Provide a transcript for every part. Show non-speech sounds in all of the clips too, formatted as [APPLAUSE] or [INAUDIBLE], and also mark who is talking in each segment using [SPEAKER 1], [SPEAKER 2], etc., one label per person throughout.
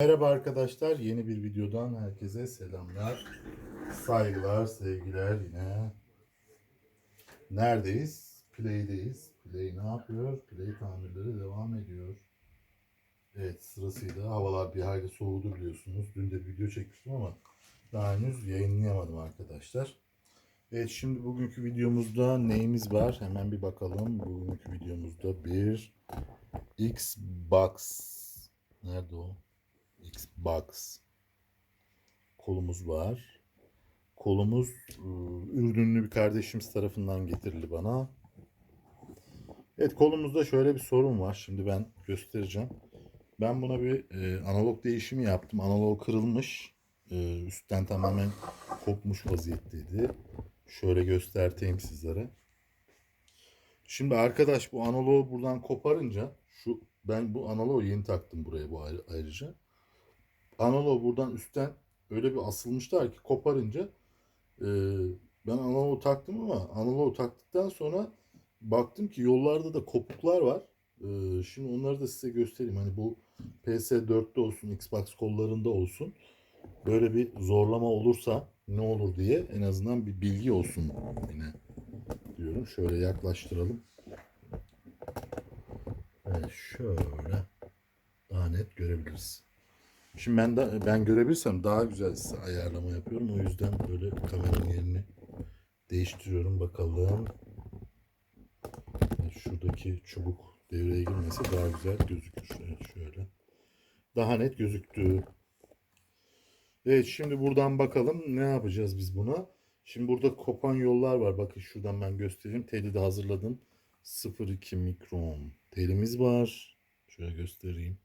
[SPEAKER 1] Merhaba arkadaşlar, yeni bir videodan herkese selamlar, saygılar, sevgiler yine. Neredeyiz? Play'deyiz. Play ne yapıyor? Play tamirleri devam ediyor. Evet sırasıyla havalar bir hayli soğudu biliyorsunuz. Dün de video çekmiştim ama daha henüz yayınlayamadım arkadaşlar. Evet şimdi bugünkü videomuzda neyimiz var? Hemen bir bakalım. Bugünkü videomuzda bir Xbox. Nerede o? Xbox kolumuz var. Kolumuz e, Ürdünlü bir kardeşimiz tarafından getirildi bana. Evet kolumuzda şöyle bir sorun var. Şimdi ben göstereceğim. Ben buna bir e, analog değişimi yaptım. Analog kırılmış. E, üstten tamamen kopmuş vaziyetteydi. Şöyle göstereyim sizlere. Şimdi arkadaş bu analogu buradan koparınca şu ben bu analogu yeni taktım buraya bu ayrı- ayrıca analog buradan üstten öyle bir asılmışlar ki koparınca e, ben analogu taktım ama analogu taktıktan sonra baktım ki yollarda da kopuklar var. E, şimdi onları da size göstereyim. Hani bu PS4'te olsun, Xbox kollarında olsun. Böyle bir zorlama olursa ne olur diye en azından bir bilgi olsun yine diyorum. Şöyle yaklaştıralım. Evet şöyle daha net görebiliriz. Şimdi ben de ben görebilirsem daha güzel size ayarlama yapıyorum. O yüzden böyle kameranın yerini değiştiriyorum bakalım. Şuradaki çubuk devreye girmesi daha güzel gözükür. Evet, şöyle. Daha net gözüktü. Evet şimdi buradan bakalım ne yapacağız biz buna. Şimdi burada kopan yollar var. Bakın şuradan ben göstereyim. Teli de hazırladım. 0.2 mikron telimiz var. Şöyle göstereyim.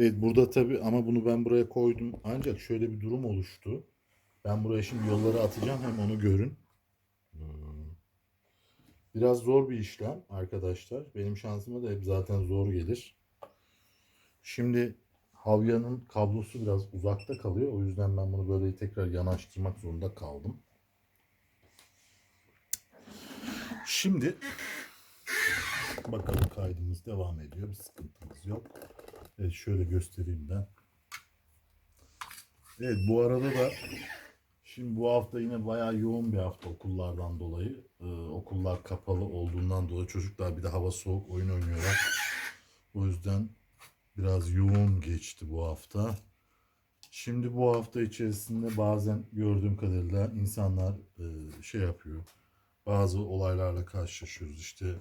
[SPEAKER 1] Evet burada tabi ama bunu ben buraya koydum. Ancak şöyle bir durum oluştu. Ben buraya şimdi yolları atacağım hem onu görün. Hmm. Biraz zor bir işlem arkadaşlar. Benim şansıma da hep zaten zor gelir. Şimdi havyanın kablosu biraz uzakta kalıyor. O yüzden ben bunu böyle tekrar yanaştırmak zorunda kaldım. Şimdi bakalım kaydımız devam ediyor. Bir sıkıntımız yok. Evet şöyle göstereyim ben. Evet bu arada da şimdi bu hafta yine bayağı yoğun bir hafta okullardan dolayı. Ee, okullar kapalı olduğundan dolayı çocuklar bir de hava soğuk oyun oynuyorlar. O yüzden biraz yoğun geçti bu hafta. Şimdi bu hafta içerisinde bazen gördüğüm kadarıyla insanlar e, şey yapıyor. Bazı olaylarla karşılaşıyoruz. İşte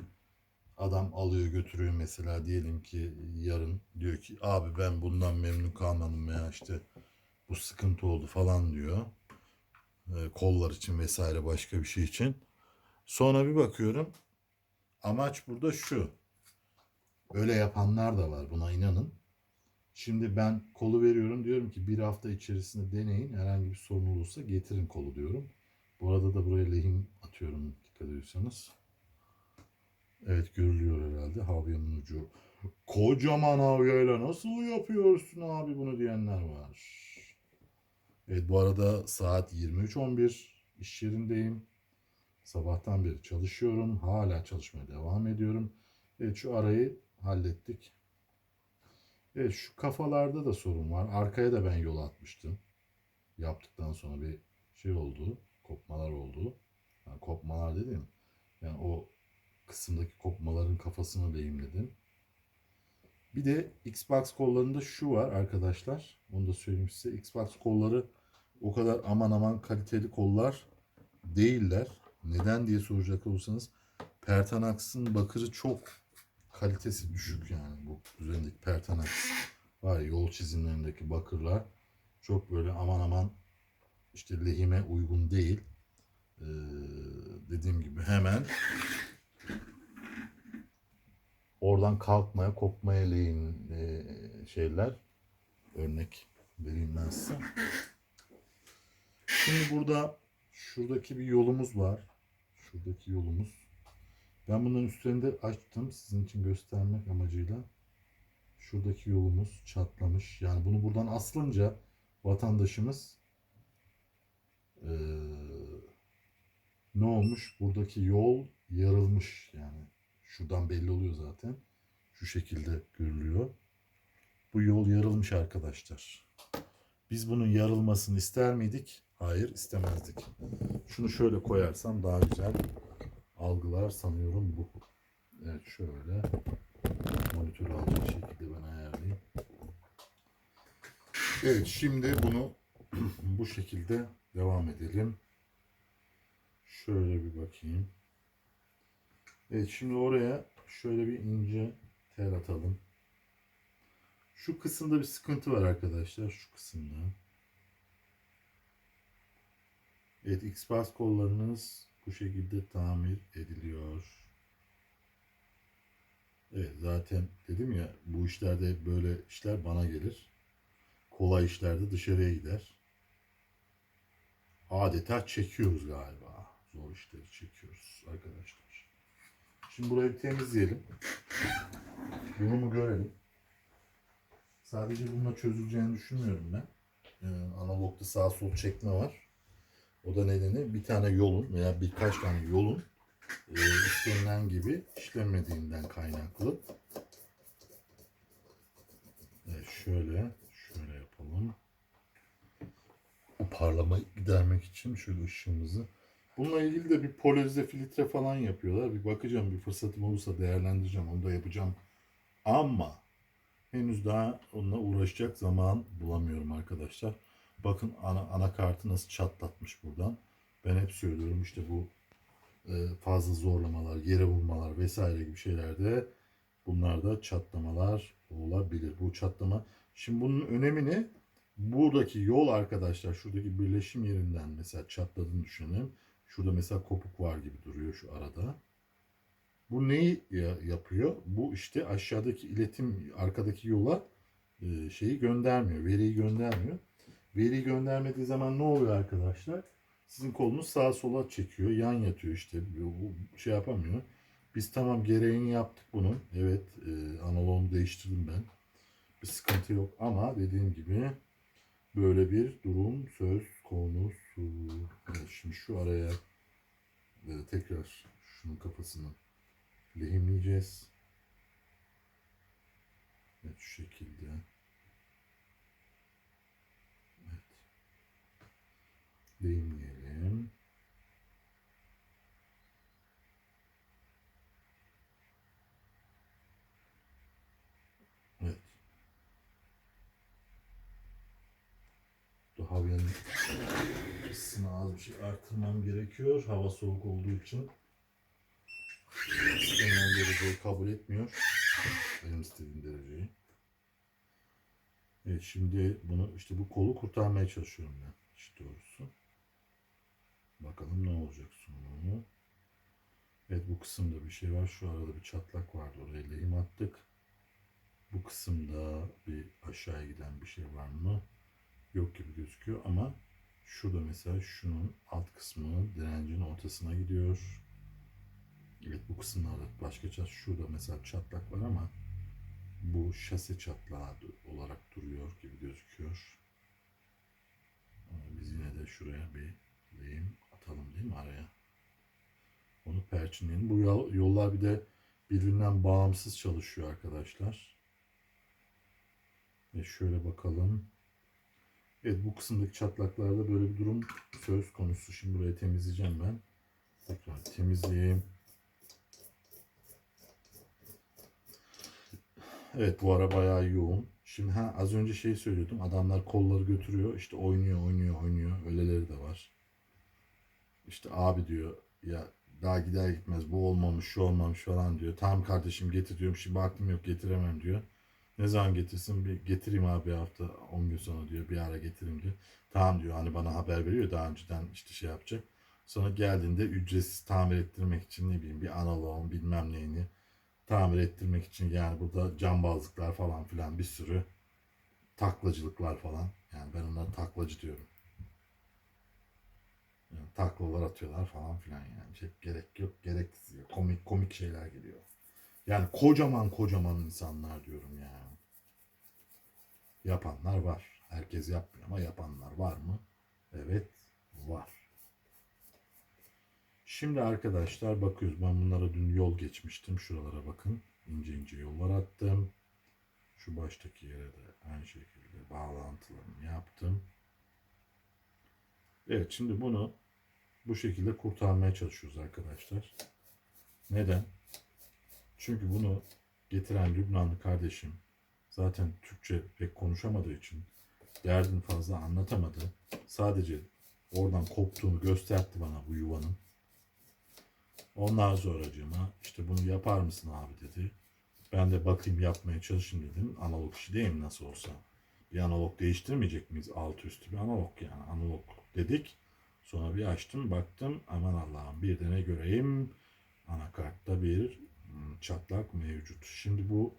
[SPEAKER 1] Adam alıyor götürüyor mesela diyelim ki yarın diyor ki abi ben bundan memnun kalmadım veya işte bu sıkıntı oldu falan diyor. Ee, kollar için vesaire başka bir şey için. Sonra bir bakıyorum amaç burada şu. Öyle yapanlar da var buna inanın. Şimdi ben kolu veriyorum diyorum ki bir hafta içerisinde deneyin herhangi bir sorun olursa getirin kolu diyorum. Bu arada da buraya lehim atıyorum dikkat ediyorsanız. Evet görülüyor herhalde havyanın ucu. Kocaman havyayla nasıl yapıyorsun abi bunu diyenler var. Evet bu arada saat 23.11 iş yerindeyim. Sabahtan beri çalışıyorum. Hala çalışmaya devam ediyorum. Evet şu arayı hallettik. Evet şu kafalarda da sorun var. Arkaya da ben yol atmıştım. Yaptıktan sonra bir şey oldu. Kopmalar oldu. Yani kopmalar dedim. Yani o kısımdaki kopmaların kafasını lehimledim. Bir de Xbox kollarında şu var arkadaşlar. Onu da söyleyeyim size. Xbox kolları o kadar aman aman kaliteli kollar değiller. Neden diye soracak olursanız Pertanax'ın bakırı çok kalitesi düşük yani bu üzerindeki Pertanax var yol çizimlerindeki bakırlar çok böyle aman aman işte lehime uygun değil. Ee, dediğim gibi hemen oradan kalkmaya, kopmaya leyin e, şeyler. Örnek vereyim ben size. Şimdi burada şuradaki bir yolumuz var. Şuradaki yolumuz. Ben bunların üstlerinde açtım sizin için göstermek amacıyla. Şuradaki yolumuz çatlamış. Yani bunu buradan asılınca vatandaşımız eee, ne olmuş? Buradaki yol yarılmış yani. Şuradan belli oluyor zaten. Şu şekilde görülüyor. Bu yol yarılmış arkadaşlar. Biz bunun yarılmasını ister miydik? Hayır istemezdik. Şunu şöyle koyarsam daha güzel algılar sanıyorum bu. Evet şöyle monitör alacak şekilde ben ayarlayayım. Evet şimdi bunu [CLEARS THROAT] bu şekilde devam edelim. Şöyle bir bakayım. Evet şimdi oraya şöyle bir ince tel atalım. Şu kısımda bir sıkıntı var arkadaşlar. Şu kısımda. Evet X-Pass kollarınız bu şekilde tamir ediliyor. Evet zaten dedim ya bu işlerde böyle işler bana gelir. Kolay işlerde dışarıya gider. Adeta çekiyoruz galiba. Zor işleri çekiyoruz arkadaşlar. Şimdi burayı temizleyelim. Durumu görelim. Sadece bununla çözüleceğini düşünmüyorum ben. Ee, analogda sağ sol çekme var. O da nedeni bir tane yolun veya birkaç tane yolun e, istenilen gibi işlemediğinden kaynaklı. Evet şöyle, şöyle yapalım. Bu parlamayı gidermek için şöyle ışığımızı. Bununla ilgili de bir polarize filtre falan yapıyorlar. Bir bakacağım, bir fırsatım olursa değerlendireceğim. Onu da yapacağım. Ama henüz daha onunla uğraşacak zaman bulamıyorum arkadaşlar. Bakın ana, anakartı nasıl çatlatmış buradan. Ben hep söylüyorum işte bu e, fazla zorlamalar, yere vurmalar vesaire gibi şeylerde bunlarda çatlamalar olabilir. Bu çatlama. Şimdi bunun önemini buradaki yol arkadaşlar şuradaki birleşim yerinden mesela çatladığını düşünelim. Şurada mesela kopuk var gibi duruyor şu arada. Bu neyi ya- yapıyor? Bu işte aşağıdaki iletim arkadaki yola e, şeyi göndermiyor, veriyi göndermiyor. Veri göndermediği zaman ne oluyor arkadaşlar? Sizin kolunuz sağa sola çekiyor, yan yatıyor işte. Bu şey yapamıyor. Biz tamam gereğini yaptık bunun. Evet, e, değiştirdim ben. Bir sıkıntı yok ama dediğim gibi böyle bir durum söz konusu. Şimdi şu araya e, tekrar şunun kafasını lehimleyeceğiz. Evet şu şekilde. Evet. Lehimleyelim. Evet. Daha benim ısısını az bir şey arttırmam gerekiyor. Hava soğuk olduğu için. İstenilen dereceyi kabul etmiyor. Benim istediğim dereceyi. Evet şimdi bunu işte bu kolu kurtarmaya çalışıyorum ben. İşte doğrusu. Bakalım ne olacak sonu. Evet bu kısımda bir şey var. Şu arada bir çatlak vardı. Oraya lehim attık. Bu kısımda bir aşağıya giden bir şey var mı? Yok gibi gözüküyor ama şurada mesela şunun alt kısmı direncin ortasına gidiyor. Evet bu kısımlarda başka çat şurada mesela çatlak var ama bu şase çatlağı olarak duruyor gibi gözüküyor. Biz yine de şuraya bir lehim atalım değil mi araya? Onu perçinleyelim. Bu yol- yollar bir de birbirinden bağımsız çalışıyor arkadaşlar. Ve şöyle bakalım. Evet bu kısımdaki çatlaklarda böyle bir durum söz konusu. Şimdi burayı temizleyeceğim ben. Tekrar temizleyeyim. Evet bu ara bayağı yoğun. Şimdi ha az önce şey söylüyordum. Adamlar kolları götürüyor. işte oynuyor, oynuyor, oynuyor. Öyleleri de var. İşte abi diyor ya daha gider gitmez bu olmamış, şu olmamış falan diyor. Tamam kardeşim getir diyorum. Şimdi aklım yok getiremem diyor. Ne zaman getirsin? Bir getireyim abi hafta 10 gün sonra diyor. Bir ara getireyim diyor. Tamam diyor. Hani bana haber veriyor daha önceden işte şey yapacak. Sonra geldiğinde ücretsiz tamir ettirmek için ne bileyim bir analoğun bilmem neyini tamir ettirmek için yani burada cambazlıklar falan filan bir sürü taklacılıklar falan. Yani ben onlara taklacı diyorum. Yani taklalar atıyorlar falan filan yani. Şey, gerek yok, gereksiz. Komik komik şeyler geliyor. Yani kocaman kocaman insanlar diyorum ya. Yapanlar var. Herkes yapmıyor ama yapanlar var mı? Evet, var. Şimdi arkadaşlar bakıyoruz. Ben bunlara dün yol geçmiştim. Şuralara bakın. İnce ince yollar attım. Şu baştaki yere de aynı şekilde bağlantılarını yaptım. Evet şimdi bunu bu şekilde kurtarmaya çalışıyoruz arkadaşlar. Neden? Çünkü bunu getiren Lübnanlı kardeşim zaten Türkçe pek konuşamadığı için derdini fazla anlatamadı. Sadece oradan koptuğunu gösterdi bana bu yuvanın. Ondan sonracığıma işte bunu yapar mısın abi dedi. Ben de bakayım yapmaya çalışayım dedim. Analog işi değil mi nasıl olsa. Bir analog değiştirmeyecek miyiz? Alt üstü bir analog yani. Analog dedik. Sonra bir açtım baktım aman Allah'ım bir de ne göreyim anakartta bir hmm, çatlak mevcut. Şimdi bu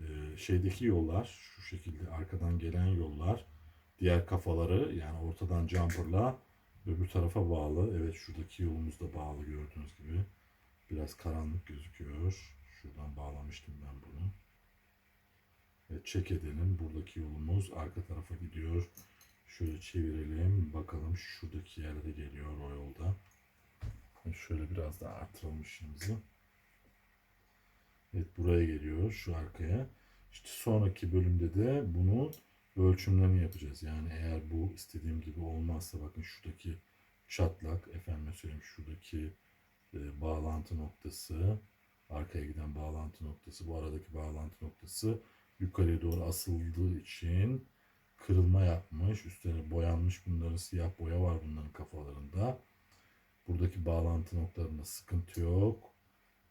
[SPEAKER 1] e, şeydeki yollar şu şekilde arkadan gelen yollar diğer kafaları yani ortadan jumperla öbür tarafa bağlı. Evet şuradaki yolumuz da bağlı gördüğünüz gibi. Biraz karanlık gözüküyor. Şuradan bağlamıştım ben bunu. Evet, çek edelim. Buradaki yolumuz arka tarafa gidiyor. Şöyle çevirelim. Bakalım şuradaki yerde geliyor o yolda. Şöyle biraz daha artıralım ışığımızı. Evet buraya geliyor şu arkaya. İşte sonraki bölümde de bunu ölçümlerini yapacağız. Yani eğer bu istediğim gibi olmazsa bakın şuradaki çatlak efendim söyleyeyim şuradaki e, bağlantı noktası arkaya giden bağlantı noktası bu aradaki bağlantı noktası yukarıya doğru asıldığı için kırılma yapmış. Üstlerine boyanmış bunların siyah boya var bunların kafalarında. Buradaki bağlantı noktalarında sıkıntı yok.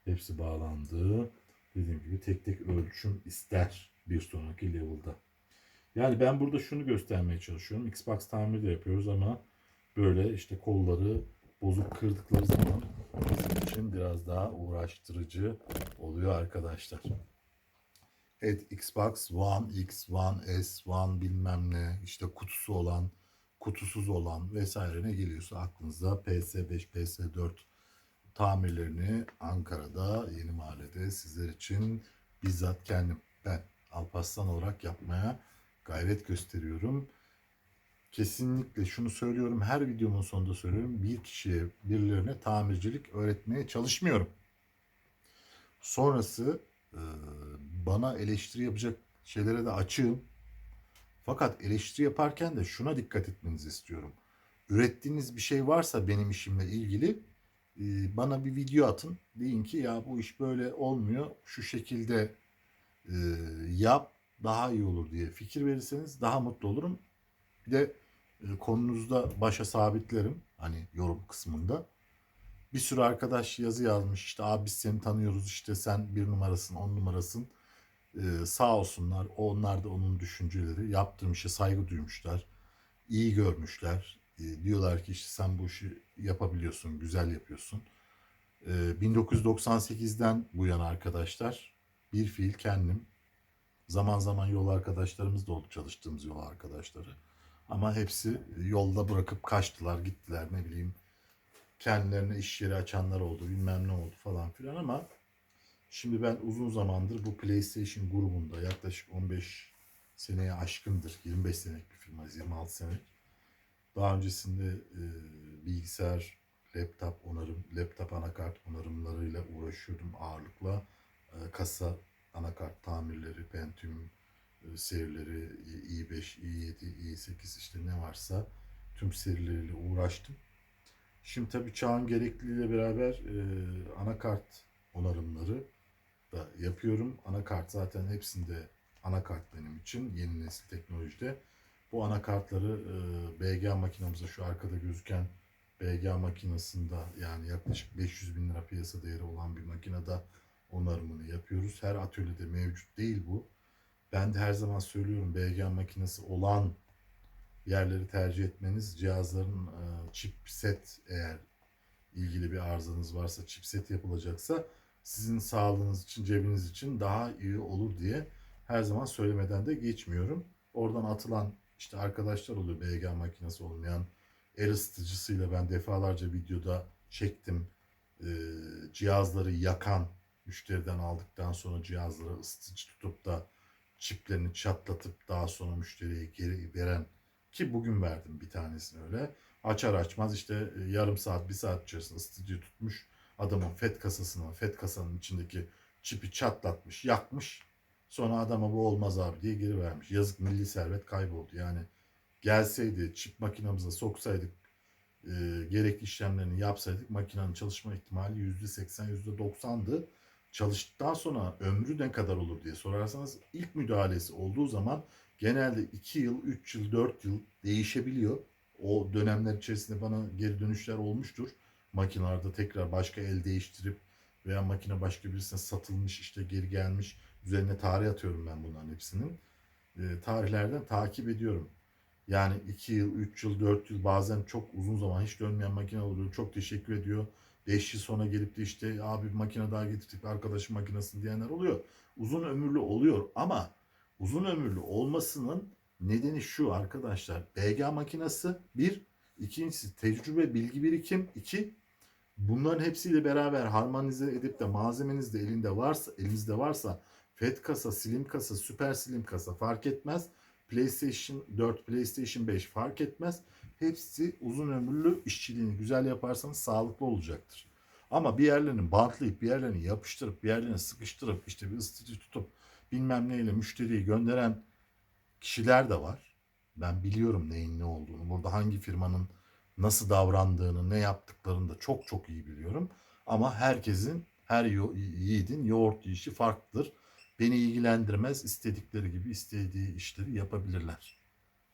[SPEAKER 1] Hepsi bağlandı. Dediğim gibi tek tek ölçüm ister bir sonraki level'da. Yani ben burada şunu göstermeye çalışıyorum. Xbox tamiri de yapıyoruz ama böyle işte kolları bozuk kırdıkları zaman bizim için biraz daha uğraştırıcı oluyor arkadaşlar. Evet Xbox One X, One S, One bilmem ne işte kutusu olan, kutusuz olan vesaire ne geliyorsa aklınıza PS5, PS4 tamirlerini Ankara'da Yeni Mahalle'de sizler için bizzat kendim ben Alparslan olarak yapmaya gayret gösteriyorum. Kesinlikle şunu söylüyorum her videomun sonunda söylüyorum bir kişiye birilerine tamircilik öğretmeye çalışmıyorum. Sonrası e, bana eleştiri yapacak şeylere de açığım. Fakat eleştiri yaparken de şuna dikkat etmenizi istiyorum. Ürettiğiniz bir şey varsa benim işimle ilgili bana bir video atın. Deyin ki ya bu iş böyle olmuyor. Şu şekilde e, yap daha iyi olur diye fikir verirseniz daha mutlu olurum. Bir de e, konunuzda başa sabitlerim. Hani yorum kısmında. Bir sürü arkadaş yazı yazmış. İşte abi biz seni tanıyoruz. işte sen bir numarasın, on numarasın. Ee, sağ olsunlar. Onlar da onun düşünceleri. Yaptığım işe saygı duymuşlar. iyi görmüşler. Ee, diyorlar ki işte sen bu işi yapabiliyorsun, güzel yapıyorsun. Ee, 1998'den bu yana arkadaşlar bir fiil kendim. Zaman zaman yol arkadaşlarımız da oldu çalıştığımız yol arkadaşları. Ama hepsi yolda bırakıp kaçtılar, gittiler ne bileyim. Kendilerine iş yeri açanlar oldu, bilmem ne oldu falan filan ama şimdi ben uzun zamandır bu PlayStation grubunda yaklaşık 15 seneye aşkındır. 25 senelik bir firmayız, 26 senelik. Daha öncesinde e, bilgisayar, laptop onarım, laptop anakart onarımlarıyla uğraşıyordum ağırlıkla. E, kasa anakart tamirleri, Pentium e, serileri, i5, i7, i8 işte ne varsa tüm serileriyle uğraştım. Şimdi tabii çağın gerekliliğiyle beraber e, anakart onarımları da yapıyorum. Anakart zaten hepsinde anakart benim için yeni nesil teknolojide. Bu anakartları e, BG makinamızda şu arkada gözüken BG makinasında yani yaklaşık 500 bin lira piyasa değeri olan bir makinede onarımını yapıyoruz. Her atölyede mevcut değil bu. Ben de her zaman söylüyorum BG makinesi olan yerleri tercih etmeniz cihazların e, chipset eğer ilgili bir arızanız varsa chipset yapılacaksa sizin sağlığınız için cebiniz için daha iyi olur diye her zaman söylemeden de geçmiyorum. Oradan atılan işte arkadaşlar oluyor BG makinesi olmayan el ısıtıcısıyla ben defalarca videoda çektim. E, cihazları yakan müşteriden aldıktan sonra cihazları ısıtıcı tutup da çiplerini çatlatıp daha sonra müşteriye geri veren ki bugün verdim bir tanesini öyle. Açar açmaz işte e, yarım saat bir saat içerisinde ısıtıcıyı tutmuş adamın FET kasasını FET kasanın içindeki çipi çatlatmış yakmış Sonra adama bu olmaz abi diye geri vermiş. Yazık milli servet kayboldu. Yani gelseydi çip makinamıza soksaydık e, gerekli işlemlerini yapsaydık makinenin çalışma ihtimali %80 %90'dı. Çalıştıktan sonra ömrü ne kadar olur diye sorarsanız ilk müdahalesi olduğu zaman genelde 2 yıl, 3 yıl, 4 yıl değişebiliyor. O dönemler içerisinde bana geri dönüşler olmuştur. Makinelerde tekrar başka el değiştirip veya makine başka birisine satılmış işte geri gelmiş. Üzerine tarih atıyorum ben bunların hepsinin. E, tarihlerden takip ediyorum. Yani 2 yıl, 3 yıl, 4 yıl bazen çok uzun zaman hiç dönmeyen makine oluyor. Çok teşekkür ediyor. 5 yıl sonra gelip de işte abi makine daha getirdik arkadaşım makinesini diyenler oluyor. Uzun ömürlü oluyor ama uzun ömürlü olmasının nedeni şu arkadaşlar. BG makinesi bir, ikincisi tecrübe, bilgi birikim, iki, bunların hepsiyle beraber harmonize edip de malzemeniz de elinde varsa, elinizde varsa FET kasa, slim kasa, süper slim kasa fark etmez. PlayStation 4, PlayStation 5 fark etmez. Hepsi uzun ömürlü işçiliğini güzel yaparsanız sağlıklı olacaktır. Ama bir yerlerini bantlayıp bir yerlerini yapıştırıp bir yerlerini sıkıştırıp işte bir ısıtıcı tutup bilmem neyle müşteriyi gönderen kişiler de var. Ben biliyorum neyin ne olduğunu. Burada hangi firmanın nasıl davrandığını, ne yaptıklarını da çok çok iyi biliyorum. Ama herkesin, her yiğidin yoğurt yiyişi farklıdır. Beni ilgilendirmez. istedikleri gibi istediği işleri yapabilirler.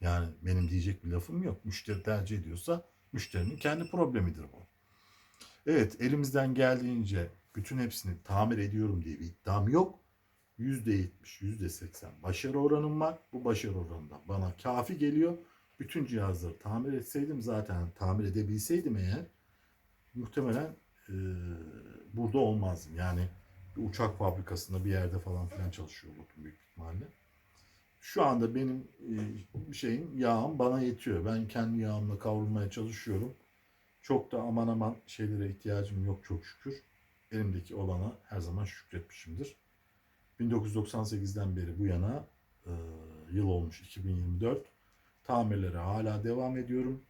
[SPEAKER 1] Yani benim diyecek bir lafım yok. Müşteri tercih ediyorsa müşterinin kendi problemidir bu. Evet elimizden geldiğince bütün hepsini tamir ediyorum diye bir iddiam yok. %70, %80 başarı oranım var. Bu başarı oranında bana kafi geliyor. Bütün cihazları tamir etseydim zaten tamir edebilseydim eğer muhtemelen e, burada olmazdım. Yani bir uçak fabrikasında bir yerde falan filan çalışıyor olurdum büyük ihtimalle. Şu anda benim e, şeyim yağım bana yetiyor. Ben kendi yağımla kavrulmaya çalışıyorum. Çok da aman aman şeylere ihtiyacım yok çok şükür. Elimdeki olana her zaman şükretmişimdir. 1998'den beri bu yana e, yıl olmuş 2024. Tamirlere hala devam ediyorum.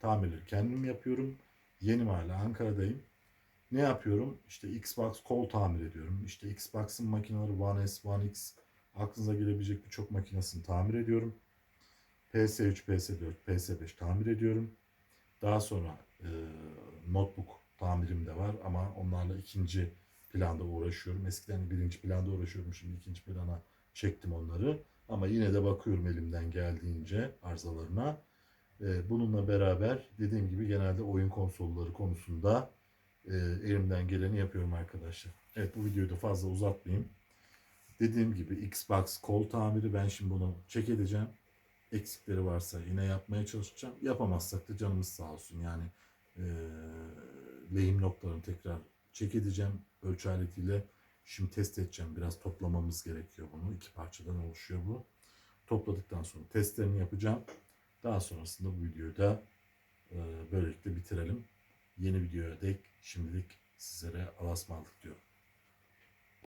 [SPEAKER 1] Tamirleri kendim yapıyorum. Yenim hala Ankara'dayım. Ne yapıyorum? İşte Xbox kol tamir ediyorum. İşte Xbox'ın makineleri One S, One X aklınıza gelebilecek birçok makinesini tamir ediyorum. PS3, PS4, PS5 tamir ediyorum. Daha sonra e, notebook tamirim de var ama onlarla ikinci planda uğraşıyorum. Eskiden birinci planda uğraşıyorum. Şimdi ikinci plana çektim onları. Ama yine de bakıyorum elimden geldiğince arızalarına. E, bununla beraber dediğim gibi genelde oyun konsolları konusunda e, elimden geleni yapıyorum arkadaşlar. Evet bu videoyu da fazla uzatmayayım. Dediğim gibi Xbox kol tamiri ben şimdi bunu çek edeceğim. Eksikleri varsa yine yapmaya çalışacağım. Yapamazsak da canımız sağ olsun. Yani e, lehim noktalarını tekrar çek edeceğim ölçü aletiyle. Şimdi test edeceğim. Biraz toplamamız gerekiyor bunu. İki parçadan oluşuyor bu. Topladıktan sonra testlerini yapacağım. Daha sonrasında bu videoyu da e, böylelikle bitirelim. Yeni videoya dek şimdilik sizlere alasmalık diyorum.